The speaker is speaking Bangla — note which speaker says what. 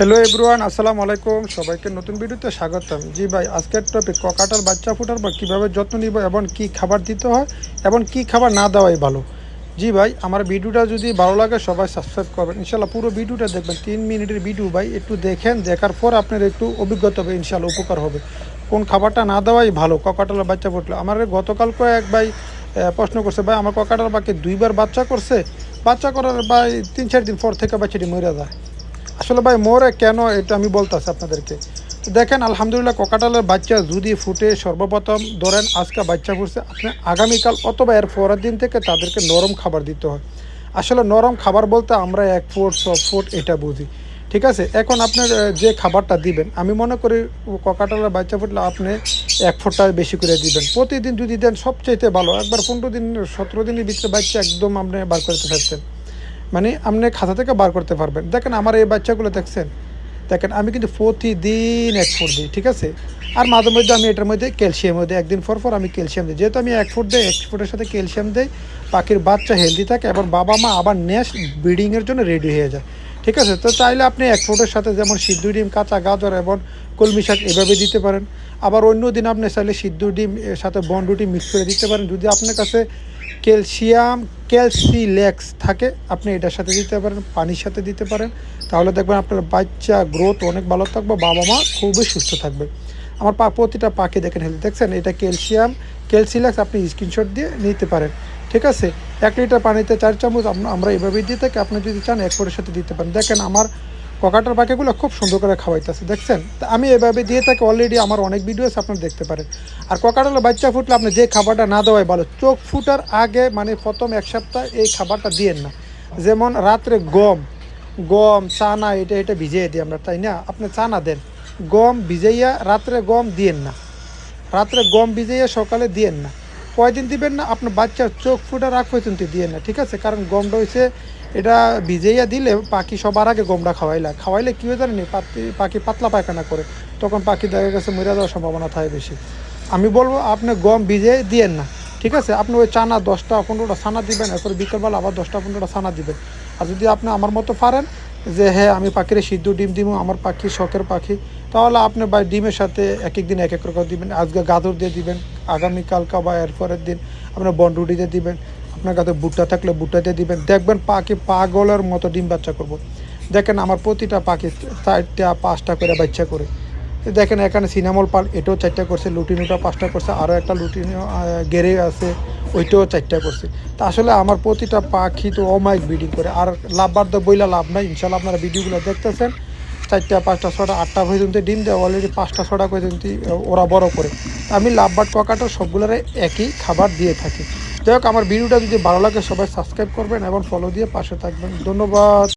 Speaker 1: হ্যালো এভরিওয়ান আসসালামু আলাইকুম। সবাইকে নতুন ভিডিওতে স্বাগতম। জি ভাই, আজকের টপিক ককাটার বাচ্চা ফুটার বা কীভাবে যত্ন নিব এবং কি খাবার দিতে হয় এবং কি খাবার না দেওয়াই ভালো। জি ভাই, আমার ভিডিওটা যদি ভালো লাগে, সবাই সাবস্ক্রাইব করবেন। ইনশাল্লাহ পুরো ভিডিওটা দেখবেন। তিন মিনিটের ভিডিও ভাই, একটু দেখেন, দেখার পর আপনার একটু অভিজ্ঞতা হবে ইনশাল্লাহ উপকার হবে। কোন খাবারটা না দেওয়াই ভালো, ককাটার বাচ্চা ফুটলো। আমার গতকালকে এক ভাই প্রশ্ন করছে, ভাই, আমার ককাটার বাকি দুইবার বাচ্চা করছে? বাচ্চা করার ভাই, তিন চার দিন পর থেকে বাচ্চাটি মরে যায়। আসলে ভাই, মোরে কেন এটা আমি বলতেছি আপনাদেরকে? দেখেন, আলহামদুলিল্লাহ, কোকাটালের বাচ্চা যদি ফুটে সর্বপ্রথম, ধরেন আজকে বাচ্চা ফুটছে, আপনি আগামীকাল অথবা এর পরের দিন থেকে তাদেরকে নরম খাবার দিতে হয়। আসলে নরম খাবার বলতে আমরা এক ফুট ছ ফুট এটা বুঝি। ঠিক আছে? এখন আপনার যে খাবারটা দিবেন, আমি মনে করি ককাটালের বাচ্চা ফুটলে আপনি এক ফুটটা বেশি করে দিবেন। প্রতিদিন যদি দেন, সবচাইতে ভালো। একবার পনেরো দিন, সতেরো দিনের ভিতরে বাচ্চা একদম আপনি বার করতে পারছেন। মানে আপনি খাতা থেকে বার করতে পারবেন। দেখেন আমার এই বাচ্চাগুলো দেখছেন? দেখেন, আমি কিন্তু প্রতিদিন এক ফুট দিই, ঠিক আছে? আর মাঝে মধ্যে আমি এটার মধ্যে ক্যালসিয়ামও দিই, একদিন পর পর আমি ক্যালসিয়াম দিই। যেহেতু আমি এক ফুট দিই, এক ফুটের সাথে ক্যালসিয়াম দিই, পাখির বাচ্চা হেলদি থাকে এবং বাবা মা আবার নেক্সট ব্রিডিংয়ের জন্য রেডি হয়ে যায়, ঠিক আছে? তো চাইলে আপনি এক ফুটের সাথে যেমন সিদ্ধ ডিম, কাঁচা গাজর এবং কলমি শাক এভাবে দিতে পারেন। আবার অন্য দিন আপনি চাইলে সিদ্ধ ডিম সাথে বন্ডুটি মিক্স করে দিতে পারেন। যদি আপনার কাছে ক্যালসিয়াম, ক্যালসিলেক্স থাকে, আপনি এটার সাথে দিতে পারেন, পানির সাথে দিতে পারেন। তাহলে দেখবেন আপনার বাচ্চা গ্রোথ অনেক ভালো থাকবে, বাবা মা খুবই সুস্থ থাকবে। আমার পা, প্রতিটা পাখি দেখেন হেলদি দেখছেন? এটা ক্যালসিয়াম, ক্যালসিলেক্স, আপনি স্ক্রিনশট দিয়ে নিতে পারেন, ঠিক আছে? এক লিটার পানিতে চার চামচ, আম- আমরা এভাবেই দিয়ে থাকি, আপনি যদি চান, এক ফোটের সাথে দিতে পারেন। দেখেন আমার ককাটার পাখিগুলো খুব সুন্দর করে খাওয়াইতেছে, দেখছেন? তা আমি এভাবে দিয়ে থাকি অলরেডি আমার অনেক ভিডিও আছে আপনারা দেখতে পারেন। আর ককাটালের বাচ্চা ফুটলে আপনি যে খাবারটা না দেওয়াই ভালো, চোখ ফুটার আগে মানে প্রথম এক সপ্তাহ এই খাবারটা দিয়েন না। যেমন রাত্রে গম গম, চানা, এটা এটা ভিজিয়ে দিই আমরা, তাই না? আপনি চানা দেন, গম ভিজাইয়া রাত্রে গম দিয়েন না। রাত্রে গম ভিজাইয়া সকালে দিয়েন না। কয়দিন দিবেন না, আপনার বাচ্চার চোখ ফুটার আগ পর্যন্ত দিয়েন না, ঠিক আছে? কারণ গমটা হচ্ছে এটা ভিজাইয়া দিলে পাখি সবার আগে গমটা খাওয়াইলা। খাওয়াইলে কী হয়ে জানেনি পাখি পাতলা পায়খানা করে, তখন পাখি দেখা গেছে মরে যাওয়ার সম্ভাবনা থাকে বেশি। আমি বলব, আপনি গম ভিজে দিয়েন না, ঠিক আছে? আপনি ওই চানা দশটা, পনেরোটা ছানা দিবেন, এরপরে বিকেলবেলা আবার দশটা, পনেরোটা ছানা দিবেন। আর যদি আপনি আমার মতো পারেন, যে হ্যাঁ আমি পাখিরে সিদ্ধ ডিম দিব আমার পাখি শখের পাখি, তাহলে আপনি বা ডিমের সাথে এক এক দিন এক এক রকম দিবেন, আজকে গাজর দিয়ে দিবেন আগামীকালকা বা এর পরের দিন আপনার বন্ডুটি দিয়ে দিবেন, আপনার কাছে বুটটা থাকলে দিয়ে দিবেন। দেখবেন পাখি পাগলের মতো ডিম বাচ্চা করব। দেখেন আমার প্রতিটা পাখি চারটা, পাঁচটা করে বাচ্চা করে। দেখেন এখানে সিনামল পাল, এটাও চারটা করছে, লুটিনোটা পাঁচটা করছে, আরও একটা লুটিনো গেরে আছে, ওইটাও চারটা করছে। তা আসলে আমার প্রতিটা পাখি তো অমাইক ব্রিডিং করে, আর লাভবার তো বইলা লাভ নাই, ইনশাল্লাহ আপনারা ভিডিওগুলো দেখতেছেন। চারটা, পাঁচটা, ছটা, আটটা পর্যন্ত ডিম দেয় অলরেডি পাঁচটা, ছটা করে পর্যন্ত ওরা বড় করে। আমি লাভবার টকাটা সবগুলোর একই খাবার দিয়ে থাকি। যাই হোক, আমার ভিডিওটা যদি ভালো লাগে, সবাই সাবস্ক্রাইব করবেন এবং ফলো দিয়ে পাশে থাকবেন। ধন্যবাদ।